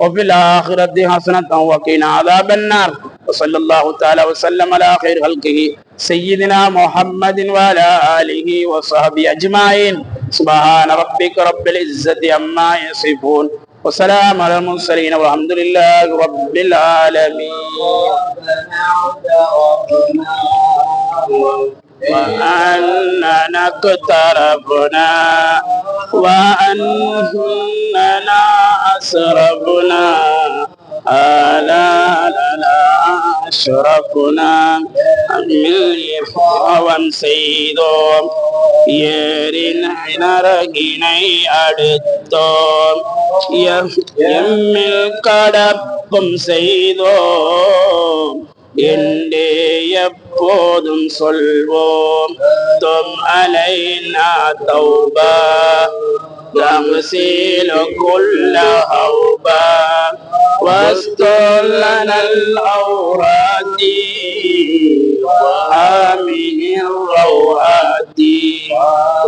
وفي الآخرة حسنة وقنا عذاب النار. وصلى الله تعالى وسلم على خير خلقه سيدنا محمد وعلى آله وصحبه أجمعين. سبحان ربك رب العزة عما يصفون وسلام على المرسلين والحمد لله رب العالمين. وأننا اقتربنا وأننا أسربنا آلا لنا أشرفنا அவன் செய்தோம் ஏரின் நரகினை அடுத்தோம் எம்மில் கடப்பும் செய்தோம் என்றே எப்போதும் சொல்வோம் தும் அலைனா தௌபா تغسيل كل هوبا واستر لنا الأورات وآمن الروعات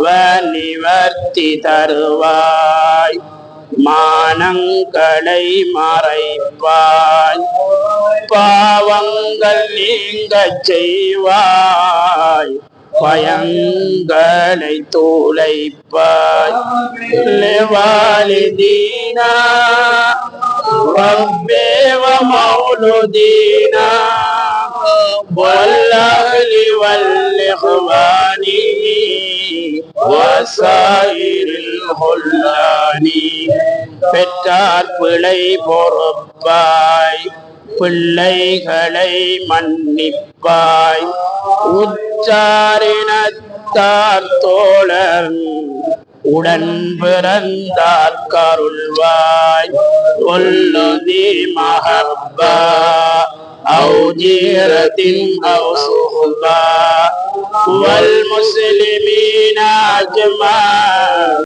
வலிவர்த்தி தருவாய் மானங்களை மறைப்பாய் பாவங்கள் நீங்க செய்வாய் பயங்களை தூளைப்பாய் لوالدينا ربي ومولودينا والأهل والإخوان وسائر الخلان பெற்றார் பிழை பொறுப்பாய் பிள்ளைகளை மன்னிப்பாய் உச்சாரினத்தார் தோழர் உடன் பிறந்தார் கருள்வாய் உள்ளுதி மகப்பா أو جيرة أو صحبة والمسلمين أجمع